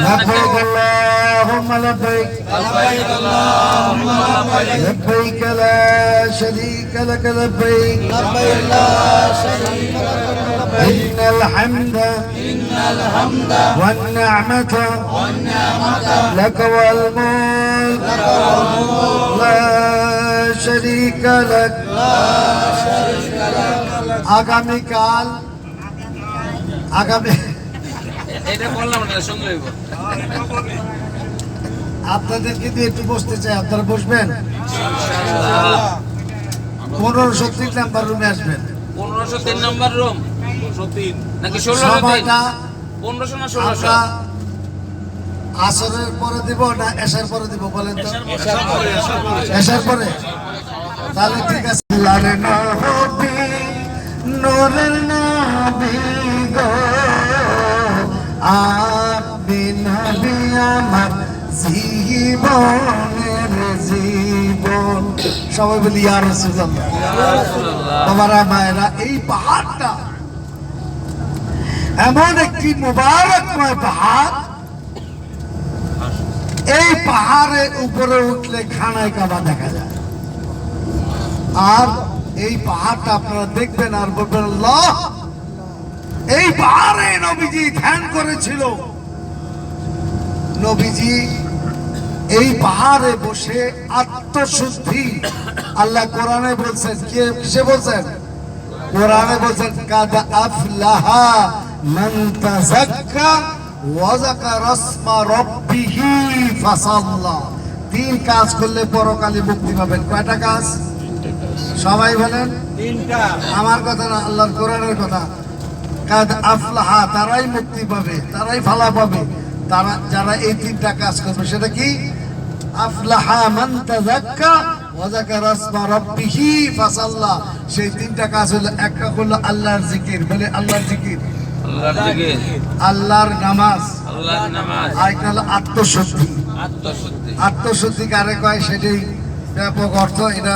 لبيك اللهم لبيك لبيك لا شريك لك لبيك إن الحمد والنعمة لك والملك لا شريك لك আগামীকাল আগামী এটা বললাম না সঙ্গে হইব আপনাদের কিন্তু একটু বসতে চাই আপনারা বসবেন? পনেরোশো তিন নাম্বার রুমে আসবেন। পনেরোশো তিন নম্বর রুম নাকি ষোলোশো পনেরোশো না ষোলোশো? আসরের পরে দিব না এসার পরে দিব বলেন তো? এসার পরে তাহলে ঠিক আছে। লারে নূরের নবী আমার জীবনের জীবন। সবাই বলি রাসূলুল্লাহ। বাবারা মায়েরা এই পাহাড়টা এমন একটি মুবারকময় পাহাড়। এই পাহাড়ের উপরে উঠলে খানায় কাবা দেখা যায়। আর এই পাহাড়টা আপনারা দেখবেন আর বলবেন এই পাহাড়ে নবীজি ধ্যান করেছিল। নবীজি এই পাহাড়ে বসে আত্মশুদ্ধি। আল্লাহ কোরআনে বলছেন কে কিসে বলছেন? কোরআনে বলছেন কাদ আফলাহা মান তাযাক্কা ওয়া যাকারা ইসমা রাব্বিহি ফাসাল্লা। তিন কাজ করলে পরকালে মুক্তি পাবেন। কয়টা কাজ? সবাই বলেন। তিনটা। আমার কথা না আল্লাহর কোরআনের কথা। কাদ আফলাহা তারাই মুক্তি পাবে তারাই ফালা পাবে। তারা যারা এই তিনটা কাজ করবে সেটা কি? আফলাহা মান তাযাক্কা ওয়া যাকারা ইসমা রাব্বিহি ফাসাল্লা। সেই তিনটা কাজ হলো একটা হলো আল্লাহর জিকির। বলে আল্লাহর জিকির। আল্লাহর নামাজ। আল্লাহর হলো আত্মশুদ্ধি। আত্মশুদ্ধি। আত্মশুদ্ধি কারে কয়? সেটাই ব্যাপক অর্থ। এটা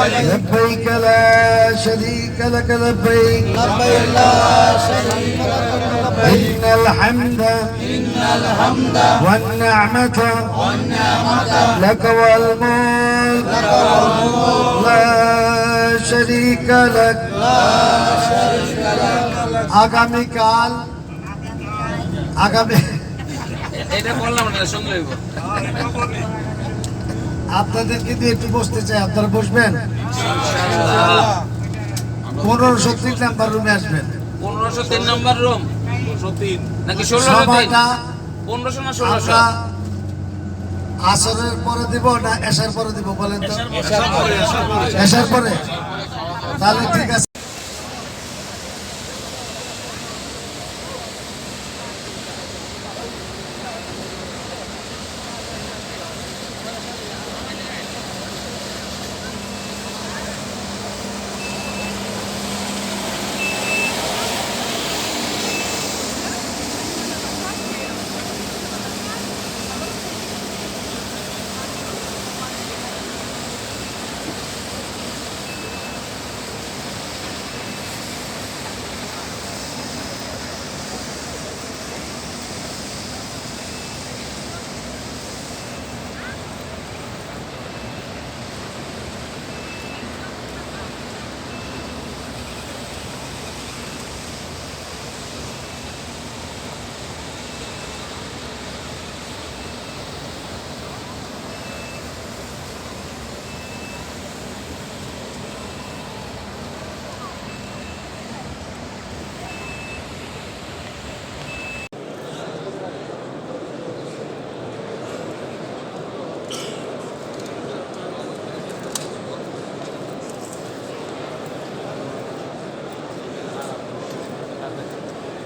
لبيك اللهم لبيك لبيك لا شريك لك لبيك إن الحمد والنعمة لك والملك لا شريك لك আগামীকাল আগামী এটা বললাম না সঙ্গে হইব আপনাদের কিন্তু একটু বসতে চাই আপনারা বসবেন? পনেরোশো তিন নাম্বার রুমে আসবেন। পনেরোশো তিন নম্বর রুম নাকি ষোলোশো পনেরোশো না ষোলোশো আসরের পরে দিব না এসার পরে দিব বলেন তো? এসার পরে? তাহলে ঠিক আছে।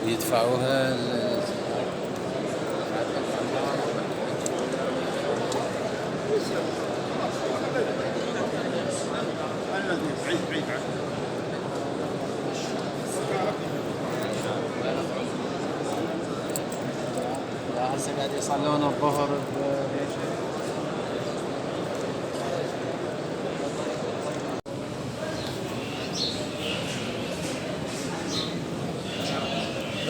يدفعوها هسه قاعد يصلون الظهر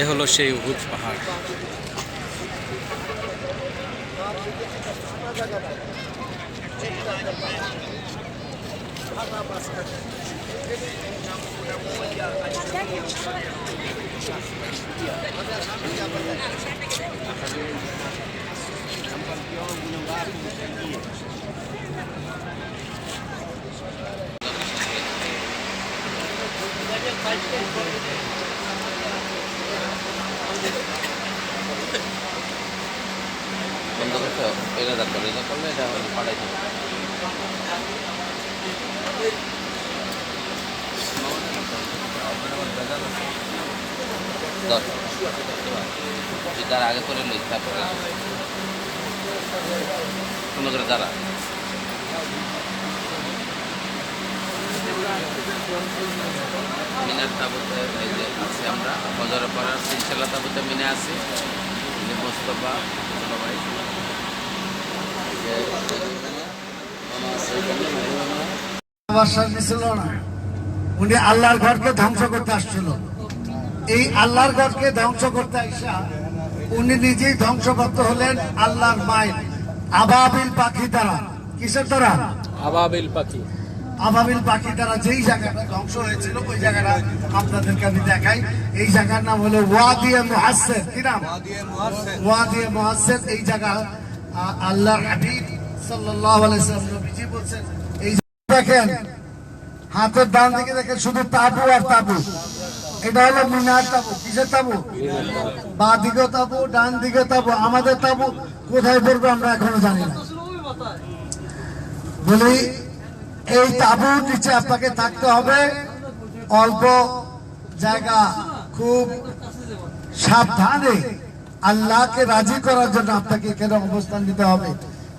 এ হলো সেই উহুদ পাহাড়। বন্ধ করতে এটা দেখো এটা করলে এটা পাঠাই দেবো তার আগে করে লই তারপরে সুন্দর করে দাঁড়া মিনার তাবুতে এই যে আছি আমরা বজরে পাড়ার তিনশালা তাবুতে মিনে আছি মোস্তফা ছোটো ভাই এই ছিল না। উনি আল্লাহর ঘরকে ধ্বংস করতে আসছিল। এই আল্লাহর ঘরকে ধ্বংস করতে আসা উনি নিজেই ধ্বংসপ্রাপ্ত হলেন আল্লাহর মায়ের আবাবিল পাখি দ্বারা। কিসের দ্বারা? আবাবিল পাখি। আবাবিল পাখি দ্বারা যেই জায়গাটা ধ্বংস হয়েছিল ওই জায়গাটা আপনাদেরকে আমি দেখাই। এই জায়গার নাম হলো ওয়াদিয়ে মুহাসসির কি নাম? ওয়াদিয়ে মুহাসসির এই জায়গা আল্লাহর হাবিব সাল্লাল্লাহু আলাইহি ওয়াসাল্লাম নবীজি বলছেন এই জায়গা দেখেন হাতের ডান দিকে দেখেন শুধু তাবু আর তাবু। এটা হলো মিনার তাবু। কিসের তাবু? বা দিকে তাবু, ডান দিকে তাবু, আমাদের তাবু। কোথায় পড়বে আমরা এখনও জানি না। বলি, এই তাবুর নিচে আপনাকে থাকতে হবে অল্প জায়গা, খুব সাবধানে আল্লাহকে রাজি করার জন্য আপনাকে এখানে অবস্থান নিতে হবে।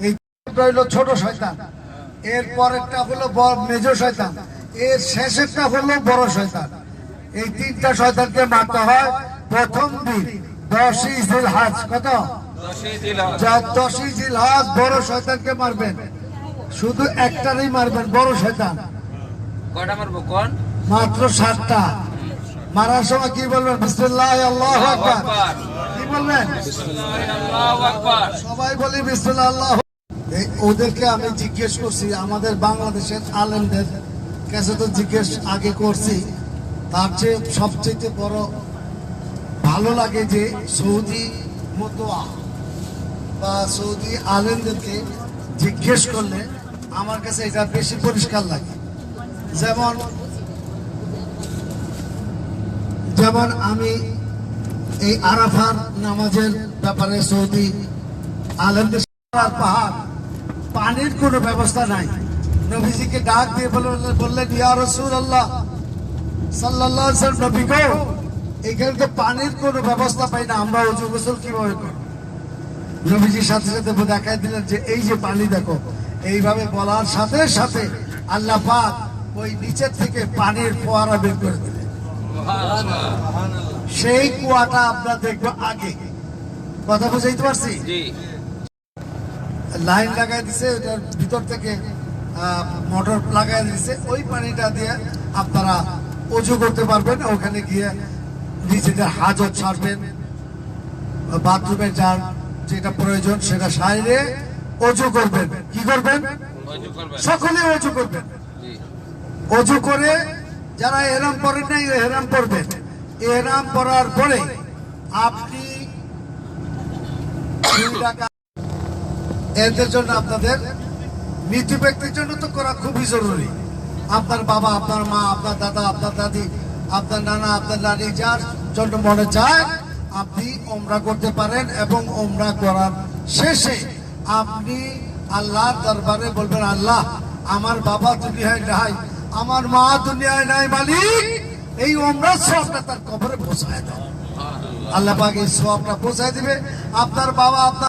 এই হলো ছোট শয়তান। এর পরেরটা হলো বড় মেজ শয়তান। এর শেষেরটা হলো বড় শয়তান। এই তিনটা শয়তানকে মারতে হয়। প্রথম দিন দশই জিল হাজ কত? দশই জিল হাজ। বড় শয়তানকে মারবেন। শুধু একটারই মারবেন বড় শয়তান। মাত্র সাতটা। মারার সময় কি বলবেন? বিসমুল্লাহ আল্লাহ আকবার। কি বলবেন? সবাই বলি বিসমুল্লাহ আল্লাহ ওদেরকে আমি জিজ্ঞেস করছি আমাদের বাংলাদেশের আলেমদের কাছে তো জিজ্ঞেস আগে করছি, তার চেয়ে সবচেয়ে বড় ভালো লাগে যে সৌদি মতোয়া বা সৌদি আলেমদেরকে জিজ্ঞেস করলে আমার কাছে এটা বেশি পরিষ্কার লাগে। যেমন যেমন আমি এই আরাফার নামাজের ব্যাপারে সৌদি আলমদের পাহাড়, পানির কোনো ব্যবস্থা নাই। নবীজিকে ডাক দিয়ে বললেন ইয়া রসুল আল্লাহ সাল্লাহ নবী গো এখানে তো পানির কোনো ব্যবস্থা পাই না আমরা উজু গোসল কীভাবে করব? নবীজির সাথে সাথে দেখাই দিলেন যে এই যে পানি দেখো এইভাবে বলার সাথে সাথে আল্লাহ পাক ওই নিচের থেকে পানির ফোয়ারা বের করে দিলেন। সেই কুয়াটা আমরা দেখব আগে। কথা বুঝাইতে পারছি? লাইন লাগাই দিছে ওটার ভিতর থেকে মোটর লাগাই দিছে। ওই পানিটা দিয়ে আপনারা অজু করতে পারবেন ওখানে গিয়ে নিজেদের হাজত ছাড়বেন বাথরুমে যার যেটা প্রয়োজন সেটা সাইরে অজু করবেন। কি করবেন? সকলে অজু করবেন। অজু করে যারা এরাম পড়েন নাই এরাম পড়বেন এরাম পড়ার পরে আপনি এদের জন্য আপনাদের মৃত ব্যক্তির জন্য তো করা খুবই জরুরি। আপনার বাবা, আপনার মা, আপনার দাদা, আপনার দাদি, আপনার নানা, আপনার নানি, যার জন্য মনে চায়, আপনি ওমরা করতে পারেন এবং ওমরা করার শেষে আপনি আল্লাহর দরবারে বলবেন, আল্লাহ, আমার বাবা দুনিয়ায় নাই, আমার মা দুনিয়ায় নাই মালিক। এই ওমরা সবটা তার কবরে পৌঁছায় দাও। আল্লাহ পাক সবটা পৌঁছায় দিবে। আপনার বাবা, আপনার